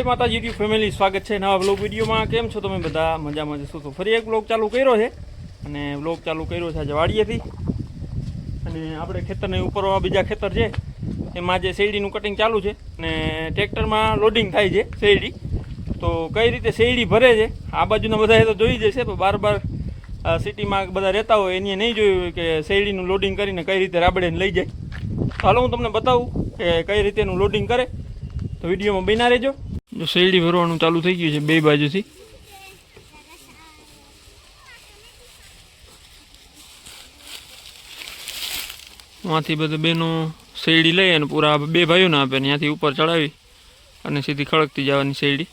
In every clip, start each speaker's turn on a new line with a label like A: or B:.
A: જય માતાજી YouTube family, સ્વાગત છે નવા બ્લોગ વિડીયોમાં. કેમ છો તમે બધા? મજામાં જશો તો ફરી એક બ્લોગ ચાલુ કર્યો છે અને બ્લોગ ચાલુ કર્યો છે આજે વાડીએથી. અને આપણે ખેતરને ઉપર બીજા ખેતર છે, એમાં આજે શેરડીનું કટિંગ ચાલુ છે અને ટ્રેક્ટરમાં લોડિંગ થાય છે શેરડી. તો કઈ રીતે શેરડી ભરે છે? આ બાજુના બધા તો જોઈ જશે, પણ બાર બાર સિટીમાં બધા રહેતા હોય, એની નહીં જોયું કે શેરડીનું લોડિંગ કરીને કઈ રીતે રાબડેને લઈ જાય. તો હાલો હું તમને બતાવું કે કઈ રીતે એનું લોડિંગ કરે. તો વિડીયોમાં બના રહેજો. જો શેરડી ભરવાનું ચાલુ થઈ ગયું છે બે બાજુથી. માંથી બધું બેનો શેરડી લઈ અને પૂરા બે ભાઈઓને આપે ને ત્યાંથી ઉપર ચડાવી અને સીધી ખડકતી જવાની શેરડી.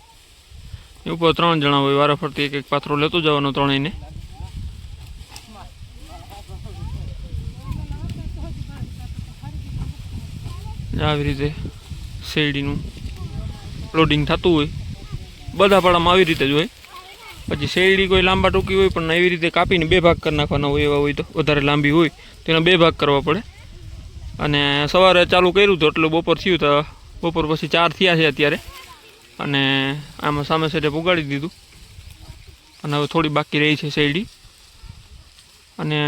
A: ઉપર ત્રણ જણા હોય, વારાફરતી એક એક પાથરો લેતો જવાનો ત્રણેયને. આવી રીતે શેરડીનું લોડિંગ થતું હોય, બધા પાડામાં આવી રીતે જ હોય. પછી શેરડી કોઈ લાંબા ટૂંકી હોય, પણ એવી રીતે કાપીને બે ભાગ કરી નાખવાના હોય એવા હોય તો વધારે લાંબી હોય, તેના બે ભાગ કરવા પડે. અને સવારે ચાલુ કર્યું હતું, એટલે બપોર થયું તો બપોર પછી ચાર થયા છે અત્યારે. અને આમાં સામે સાઈડે પુગાડી દીધું. અને હવે થોડી બાકી રહી છે શેરડી. અને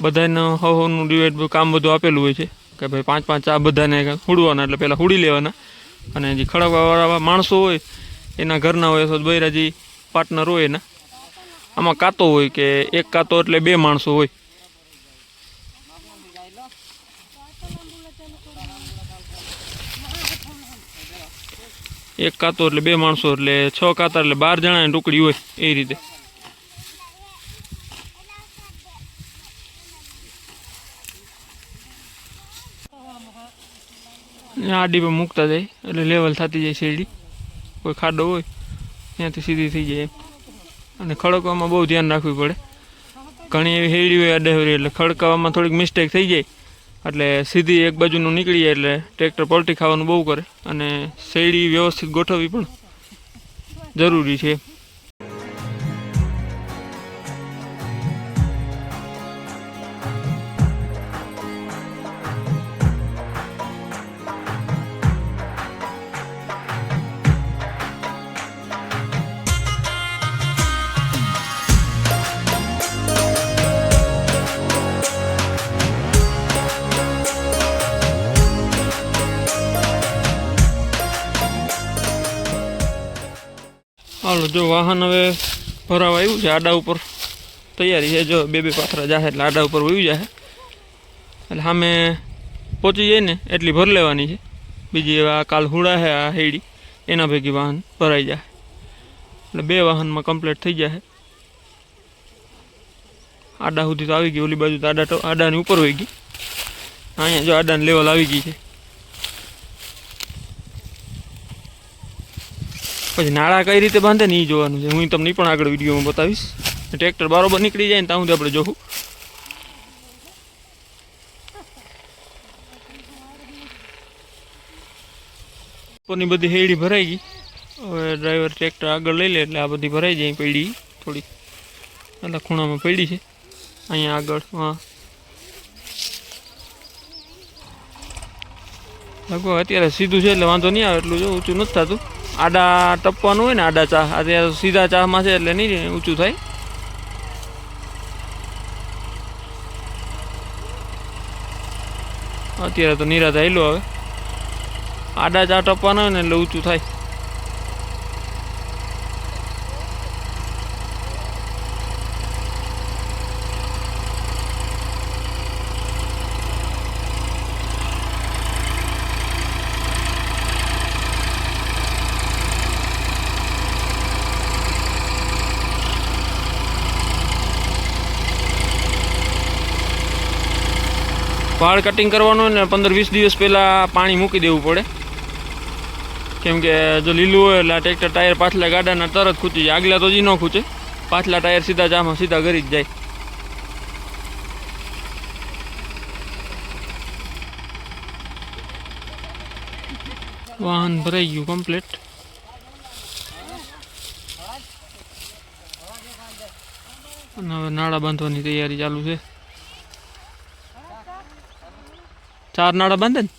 A: બધાને હવનું ડિવાઈડ કામ બધું આપેલું હોય છે, કે ભાઈ પાંચ પાંચ આ બધાને હુડવાના, એટલે પહેલાં હુડી લેવાના. અને જે ખડકવાવાળા માણસો હોય, એના ઘરના હોય, અથવા બૈરાજી પાર્ટનર હોય એના, આમાં કાતો હોય કે એક કાતો એટલે બે માણસો હોય. એક કાતો એટલે બે માણસો, એટલે છ કાતા એટલે બાર જણાની ટુકડી હોય એ રીતે. આડી પર મૂકતા જાય, એટલે લેવલ થતી જાય શેરડી. કોઈ ખાડો હોય, ત્યાંથી સીધી થઈ જાય. અને ખડકવામાં બહુ ધ્યાન રાખવું પડે. ઘણી એવી શેરડી હોય અડેહરી એટલે ખડકાવામાં થોડીક મિસ્ટેક થઈ જાય. એટલે સીધી એક બાજુનું નીકળી જાય, એટલે ટ્રેક્ટર પલટી ખાવાનું બહુ કરે. અને શેરડી વ્યવસ્થિત ગોઠવવી પણ જરૂરી છે હાલો, જો વાહન હવે ભરાવા આવ્યું છે આડા ઉપર. તૈયારી છે, જો બે બે પાથરા જાહે એટલે આડા ઉપર વયું જાહે. એટલે સામે પહોંચી જાય ને એટલી ભર લેવાની છે. બીજી આ કાલ હુડા છે આ હેડી, એના ભેગી વાહન ભરાઈ જાય એટલે બે વાહનમાં કમ્પ્લીટ થઈ જાય આડા સુધી તો આવી ગઈ, ઓલી બાજુ તો આડા આડાની ઉપર વહી ગઈ. અહીંયા જો આડાની લેવલ આવી ગઈ છે. પછી નાળા કઈ રીતે બાંધે ને એ જોવાનું છે. હું તમને પણ આગળ વિડીયોમાં બતાવીશ. ટ્રેક્ટર બરોબર નીકળી જાય ને ત્યાં સુધી આપણે જોવું ઉપરની બધી હેડી ભરાઈ ગઈ. હવે ડ્રાઈવર ટ્રેક્ટર આગળ લઈ લે એટલે આ બધી ભરાઈ જાય, પડી થોડી એટલે ખૂણામાં પડી છે. અહીંયા આગળ, હા. લગભગ અત્યારે સીધું છે એટલે વાંધો નહીં આવે, એટલું જો ઊંચું નથી થતું. આડા ટપવાનું હોય ને, આડા ચા અત્યારે સીધા ચામાં છે એટલે નહીં ઊંચું થાય. અત્યારે તો નિરાત આવેલો હવે આડા ચા ટપવાના હોય ને એટલે ઊંચું થાય. વાળ કટિંગ કરવાનું હોય ને પંદર વીસ દિવસ પહેલાં પાણી મૂકી દેવું પડે. કેમ કે જો લીલું હોય એટલે આ ટ્રેક્ટર ટાયર પાછલા ગાડાના તરત ખૂચી જાય. આગલા તો જ ન ખૂચે. પાછલા ટાયર સીધા જામાં સીધા ઘરી જ જાય. વાહન ભરાઈ ગયું કમ્પ્લીટ અને હવે નાળા બાંધવાની તૈયારી ચાલુ છે. ચારનાળા બંધ ને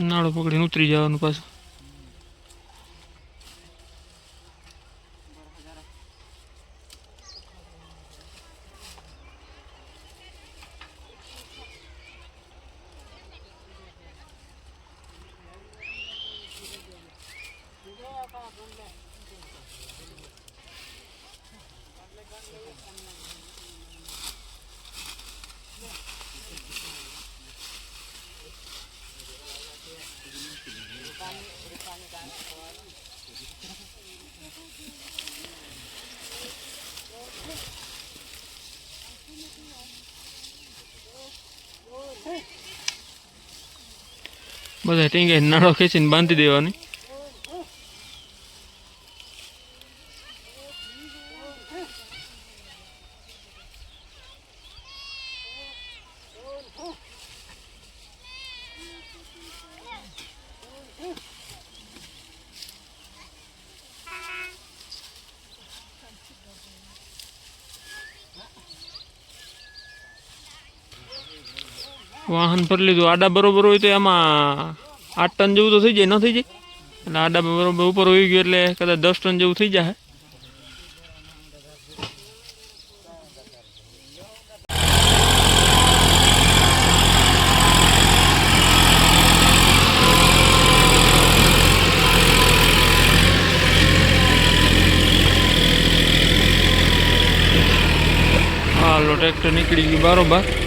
A: નાળો પકડીને ઉતરી જવાનું પાછું બધા ટીંગે નાળો ખેંચીને બાંધી દેવાની. વાહન ફરી લીધું. આડા બરોબર હોય તો એમાં આઠ ટન જેવું તો થઈ જાય, ન થઈ જાય? એટલે આડા બરોબર ઉપર હોઈ ગયું એટલે કદાચ દસ ટન જેવું થઈ જાય ટ્રેક્ટર નીકળી ગયું બરોબર.